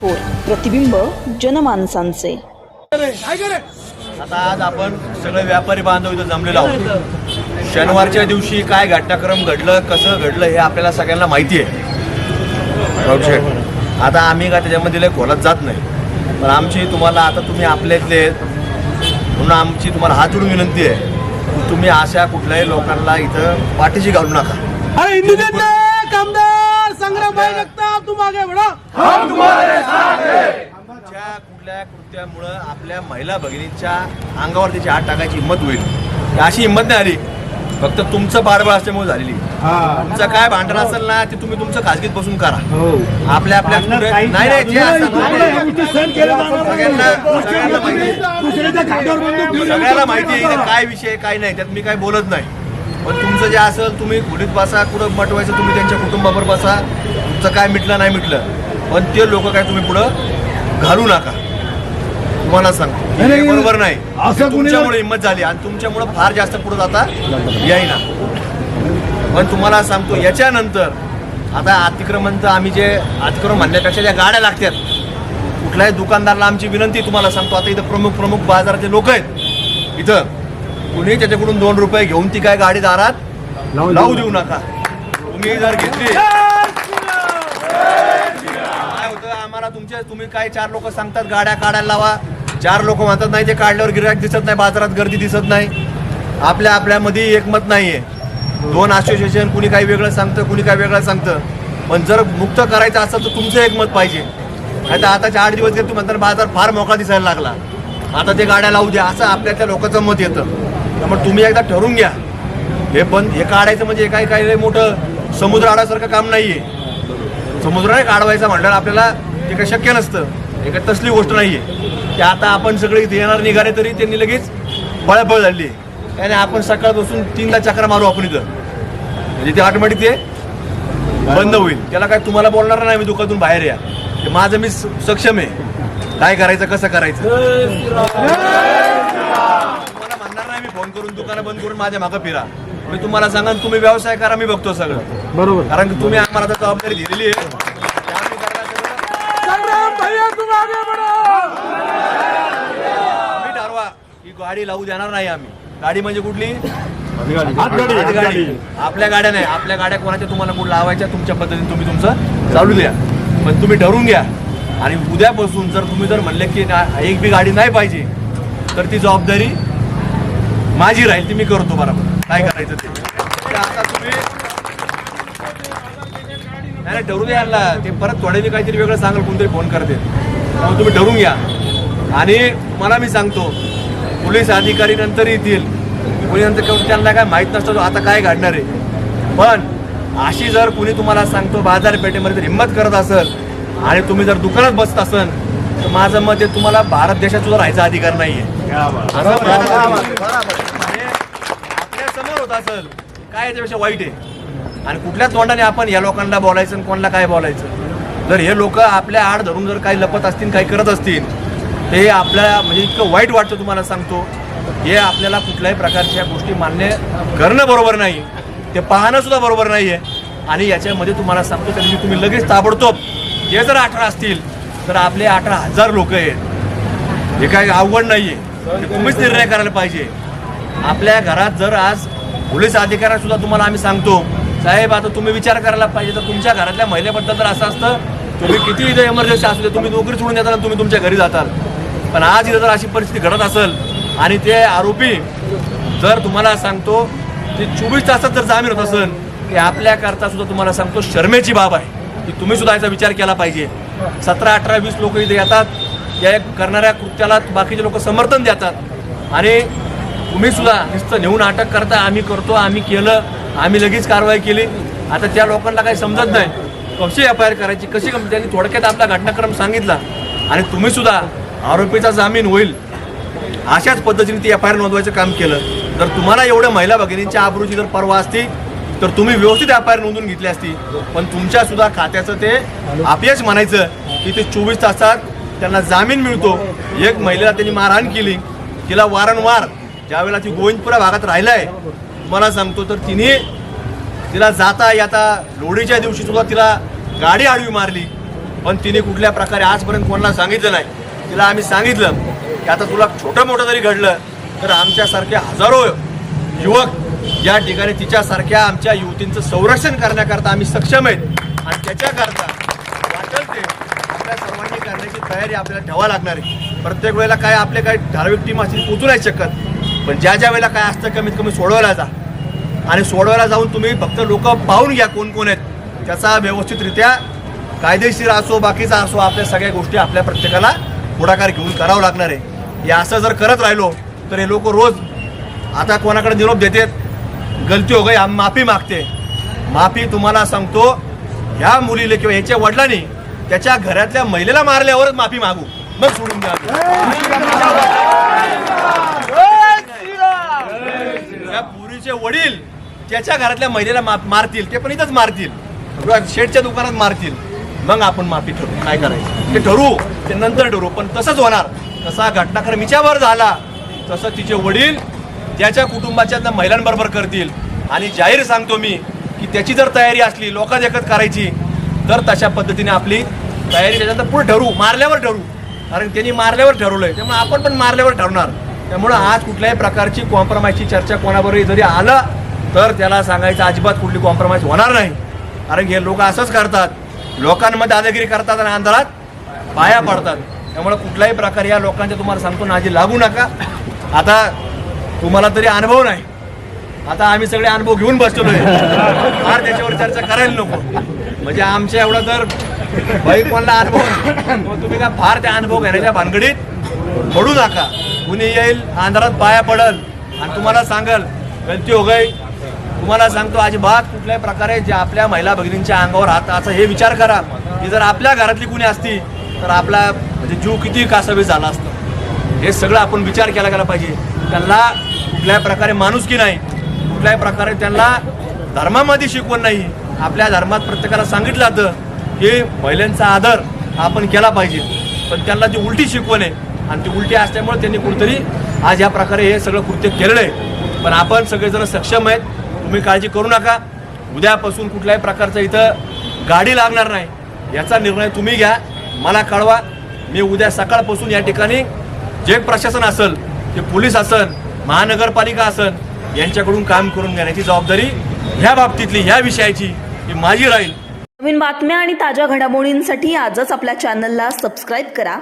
होय. प्रतिबिंब जनमानसांचे. आता आज आपण सगळे व्यापारी बांधव इथं जमलेलो आहोत. शनिवारच्या दिवशी काय घटनाक्रम घडलं कसं घडलं हे आपल्याला सगळ्यांना माहिती आहे. आता आम्ही का त्याच्यामध्ये लय खोलात जात नाही. पण आमची तुम्हाला आता तुम्ही आपल्यातले. म्हणून आमची तुम्हाला हात जोडून विनंती आहे की तुम्ही अशा कुठल्याही लोकांना इथं पाठीशी घालू नका. भाई जगताप तुम आगे बढ़ो। ज्या कुठल्या कृत्यामुळं आपल्या महिला भगिनींच्या अंगावर त्याची हात टाकायची हिंमत होईल. ही अशी हिंमत नाही आली. फक्त तुमचं बारबळ असल्यामुळे झालेली. तुमचं काय भांडण असेल ना ते तुम्ही तुमचं खाजगीत बसून करा. आपल्या आपल्या कुठे- नाही नाही जे असतं ना, सगळ्यांना सगळ्यांना माहिती आहे. सगळ्याला माहिती आहे इथे काय विषय काय नाही त्यात मी काय बोलत नाही. पण तुमचं जे असेल तुम्ही खोलीत बसा कुठं मटवायचं तुम्ही त्यांच्या कुटुंबावर बसा. तुमचं काय मिटलं नाही मिटलं पण ते लोक काय तुम्ही पुढं घालू नका. तुम्हाला सांगतो. हे बरोबर नाही. असं तुमच्यामुळे हिंमत झाली आणि तुमच्यामुळे फार जास्त पुढे जाता येईना. पण तुम्हाला सांगतो याच्यानंतर आता अतिक्रमण तर आम्ही जे अतिक्रमण म्हणण्यापेक्षा ज्या गाड्या लागतात कुठल्याही दुकानदाराला आमची विनंती तुम्हाला सांगतो आता इथं प्रमुख प्रमुख बाजाराचे लोक आहेत. इथं कुणी त्याच्याकडून दोन रुपये घेऊन ती काय गाडी दारात लावू देऊ नका. तुम्ही जर घेतली. तुमच्या तुम्ही काय चार लोक सांगतात गाड्या काढायला लावा. चार लोक म्हणतात नाही ते काढल्यावर गिरायक दिसत नाही बाजारात गर्दी दिसत नाही. आपल्या आपल्यामध्ये एकमत नाहीये. दोन असोसिएशन कुणी काही वेगळं सांगतं कुणी काही वेगळं सांगतं. पण जर मुक्त करायचं असेल तर तुमचं एकमत पाहिजे. नाही तर आताच्या आठ दिवस गेले तुम्ही बाजार फार मोकळा दिसायला लागला. आता ते गाड्या लावू द्या असं आपल्यातल्या लोकांचं मत येतं. त्यामुळे तुम्ही एकदा ठरवून घ्या. हे पण हे काढायचं म्हणजे हे काही काही मोठं समुद्र आडासारखं काम नाहीये. समुद्र नाही काढवायचं म्हटल्यावर आपल्याला ते काही शक्य नसतं. हे काही तसली गोष्ट नाहीये. ते आता आपण सगळे इथे येणार निघाले तरी त्यांनी लगेच बळबळ झाली त्याने आपण सकाळपासून तीनदा चक्र मारू आपण इथं. म्हणजे ते ऑटोमॅटिक ते बंद होईल. त्याला काय तुम्हाला बोलणार नाही मी दुकानातून बाहेर या. माझं मी सक्षम आहे. काय करायचं कसं करायचं? तुम्हाला म्हणणार नाही मी फोन करून दुकानं बंद करून माझ्या मागं फिरा. मी तुम्हाला सांगा तुम्ही व्यवसाय करा मी बघतो सगळं. बरोबर. कारण की तुम्ही आम्हाला आता जबाबदारी दिलेली आहे. ठरवा की गाडी लावू देणार नाही आम्ही. गाडी म्हणजे कुठली? हातगाडी. आपल्या गाड्या नाही आपल्या गाड्या कोणाच्या तुम्हाला कुठं लावायच्या तुमच्या पद्धतीने तुम्ही तुमचं चालू द्या. पण तुम्ही ठरवून घ्या. आणि उद्यापासून जर तुम्ही जर म्हणले की एक बी गाडी नाही पाहिजे तर ती जबाबदारी माझी राहील ती मी करतो बरोबर. काय करायचं ते? ते आता तुम्ही नाही ठरवू द्या ते परत थोड्या वेळ काहीतरी वेगळं सांगाल कोणतरी फोन करते त्यामुळे तुम्ही ठरवून घ्या. आणि मला मी सांगतो पोलीस अधिकारी नंतर येतील. कोणी नंतर त्यांना काय माहीत नसतं तो आता काय घडणार आहे. पण अशी जर कोणी तुम्हाला सांगतो बाजारपेठेमध्ये जर हिंमत करत असेल आणि तुम्ही जर दुकानात बसत असेल तर माझं मत आहे तुम्हाला भारत देशात सुद्धा राहायचा अधिकार नाहीये. असं आणि आपल्यासमोर होत असेल काय याच्यापेक्षा वाईट आहे. आणि कुठल्या तोंडाने आपण या लोकांना बोलायचं आणि कोणाला काय बोलायचं? जर हे लोक आपल्या आड धरून जर काही लपत असतील काही करत असतील ते आपल्याला म्हणजे इतकं वाईट वाटतं तुम्हाला सांगतो. हे आपल्याला कुठल्याही प्रकारच्या गोष्टी मान्य करणं बरोबर नाही. ते पाहणं सुद्धा बरोबर नाही आहे आणि याच्यामध्ये तुम्हाला सांगतो तरी तुम्ही लगेच ताबडतोब हे जर अठरा असतील तर आपले अठरा हजार लोक आहेत. हे काही अवघड नाही आहे तुम्हीच निर्णय करायला पाहिजे. आपल्या घरात जर आज पोलीस अधिकाऱ्यांसुद्धा तुम्हाला आम्ही सांगतो साहेब आता तुम्ही विचार करायला पाहिजे तर तुमच्या घरातल्या महिलेबद्दल जर असं असतं तुम्ही किती इथे इमर्जन्सी असू दे तुम्ही नोकरी सोडून येताना तुम्ही तुमच्या घरी जाताल. पण आज इथं जर अशी परिस्थिती घडत असेल आणि ते आरोपी जर तुम्हाला सांगतो ते चोवीस तासात जर जामीन होत असेल की आपल्याकरता सुद्धा तुम्हाला सांगतो शर्मेची बाब आहे. की तुम्ही सुद्धा याचा विचार केला पाहिजे. सतरा अठरा वीस लोक इथे येतात या करणाऱ्या कृत्याला बाकीचे लोक समर्थन देतात. आणि तुम्ही सुद्धा नुसतं नेऊन अटक करता आम्ही करतो आम्ही केलं आम्ही लगेच कारवाई केली. आता त्या लोकांना काही समजत नाही. कशी एफ आय आर करायची कशी त्यांनी थोडक्यात आपला घटनाक्रम सांगितला आणि तुम्ही सुद्धा आरोपीचा जामीन होईल अशाच पद्धतीने ती एफ आय आर नोंदवायचं काम केलं. जर तुम्हाला एवढ्या महिला भगिनींच्या आबरूची जर परवा असती तर तुम्ही व्यवस्थित एफ आय आर नोंदवून घेतली असती. पण तुमच्या सुद्धा खात्याचं ते अपयश म्हणायचं की ते चोवीस तासात त्यांना जामीन मिळतो. एक महिलेला त्यांनी मारहाण केली. तिला वारंवार ज्यावेळेला ती गोविंदपुरा भागात राहिलाय मला सांगतो तर तिने तिला जाता येता लोढीच्या दिवशी सुद्धा तिला गाडी आडवी मारली. पण तिने कुठल्या प्रकारे आजपर्यंत कोणाला सांगितलं नाही. तिला आम्ही सांगितलं की आता तुला छोटं मोठं जरी घडलं तर आमच्यासारखे हजारो युवक या ठिकाणी तिच्यासारख्या आमच्या युवतींचं संरक्षण करण्याकरता आम्ही सक्षम आहेत. आणि त्याच्याकरता वाटेल ते आपल्या सर्वांनी करण्याची तयारी आपल्याला ठेवावी लागणार आहे. प्रत्येक वेळेला काय आपले काही ठराविक टीम असतील पोचू नाही शकत. पण ज्या ज्या वेळेला काय असतं कमीत कमी सोडवायला जा. आणि सोडवायला जाऊन तुम्ही फक्त लोक पाहून घ्या कोण कोण आहेत. त्याचा व्यवस्थितरित्या कायदेशीर असो बाकीचा असो आपल्या सगळ्या गोष्टी आपल्या प्रत्येकाला पुढाकार घेऊन करावं लागणार आहे. हे असं जर करत राहिलो तर हे लोक रोज आता कोणाकडे निरोप देतात? गलती हो गई आम माफी मागते. माफी तुम्हाला सांगतो ह्या मुलीला किंवा ह्याच्या वडिलांनी त्याच्या घरातल्या महिलेला मारल्यावरच माफी मागू. मग सोडून द्या त्या पुरीचे वडील त्याच्या घरातल्या महिलेला मारतील ते पण इथंच मारतील. किंवा शेडच्या दुकानात मारतील. मग आपण माफी ठरू काय करायचं? ते ठरवू. ते नंतर ठरवू. पण तसंच होणार. तसा घटनाक्रम हिच्यावर झाला. तसं तिचे वडील त्याच्या कुटुंबाच्या त्या महिलांबरोबर करतील. आणि जाहीर सांगतो मी की त्याची जर तयारी असली लोकांत एकत करायची तर तशा पद्धतीने आपली तयारी त्याच्यानंतर पुढे ठरवू. मारल्यावर ठरवू. कारण त्यांनी मारल्यावर ठरवलंय. त्यामुळे आपण पण मारल्यावर ठरवणार. त्यामुळं आज कुठल्याही प्रकारची कॉम्प्रोमाइजची चर्चा कोणाबरोबर जरी आलं तर त्याला सांगायचं अजिबात कुठली कॉम्प्रोमाइज होणार नाही. कारण हे लोक असंच करतात. लोकांमध्ये दादागिरी करतात आणि अंधारात पाया पडतात. त्यामुळे कुठल्याही प्रकारे या लोकांच्या तुम्हाला सांगतो नाजी लागू नका. आता तुम्हाला तरी अनुभव नाही. आता आम्ही सगळे अनुभव घेऊन बसलेलो आहे. फार त्याच्यावर चर्चा करायला नको. म्हणजे आमच्या एवढा तर भाई कोणाला अनुभव तुम्ही का फार त्या अनुभव घेण्याच्या भानगडीत पडू नका. कुणी येईल आंधारात पाया पडल आणि तुम्हाला सांगल गलती हो गई. तुम्हाला सांगतो अजिबात कुठल्याही प्रकारे जे आपल्या महिला भगिनींच्या अंगावर हात असं हे विचार करा. की जर आपल्या घरातली कुणी असती तर आपला म्हणजे जीव किती कासावी झाला असतं. हे सगळं आपण विचार केला गेला पाहिजे. त्यांना कुठल्याही प्रकारे माणूस की नाही कुठल्याही प्रकारे त्यांना धर्मामध्ये शिकवण नाही. आपल्या धर्मात प्रत्येकाला सांगितलं जातं की महिलांचा आदर आपण केला पाहिजे. पण त्यांना ती उलटी शिकवण आहे. आणि ती उलटी असल्यामुळे त्यांनी कुठेतरी आज या प्रकारे हे सगळं कृत्य केलेलं आहे. पण आपण सगळेजण सक्षम आहेत. तुम्ही काळजी करू नका. उद्यापासून कुठल्याही प्रकारचं इथं गाडी लागणार नाही. याचा निर्णय तुम्ही घ्या. मला कळवा. मी उद्या सकाळपासून या ठिकाणी जे प्रशासन असेल ते पोलीस असेल महानगरपालिका असेल यांच्याकडून काम करून घेण्याची जबाबदारी ह्या बाबतीतली ह्या विषयाची ही माझी राहील. नवीन बातम्या आणि ताज्या घडामोडींसाठी आजच आपल्या चॅनलला सबस्क्राईब करा.